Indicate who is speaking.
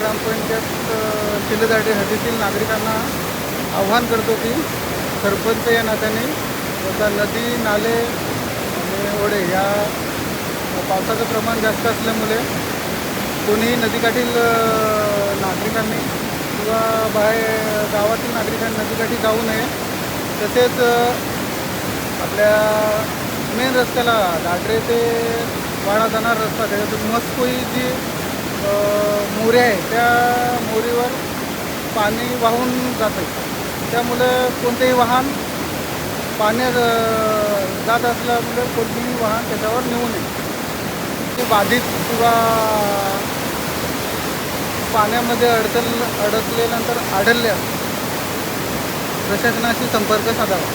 Speaker 1: ग्रामपंचायत अ, हद्दीतील नागरिकांना आव्हान करतो की सरपंच या नात्याने आता नदी नाले आणि ओढे या पावसाचं प्रमाण जास्त असल्यामुळे कोणीही नदीकाठील नागरिकांनी किंवा बाहेर गावातील नागरिकांनी नदीकाठी जाऊ नये. तसेच आपल्या मेन रस्त्याला दाटरे ते वाडा जाणार रस्ता त्याच्यातून मस्कोई जी अ, मोरी आहे त्या मोरीवर पाणी वाहून जाते त्यामुळं कोणतेही वाहन पाण्यात जात असल्यामुळे कोणतेही वाहन त्याच्यावर नेऊ नये. ते बाधित किंवा पाण्यामध्ये अडचण अडकल्यानंतर आढळल्यास प्रशासनाशी संपर्क साधावा.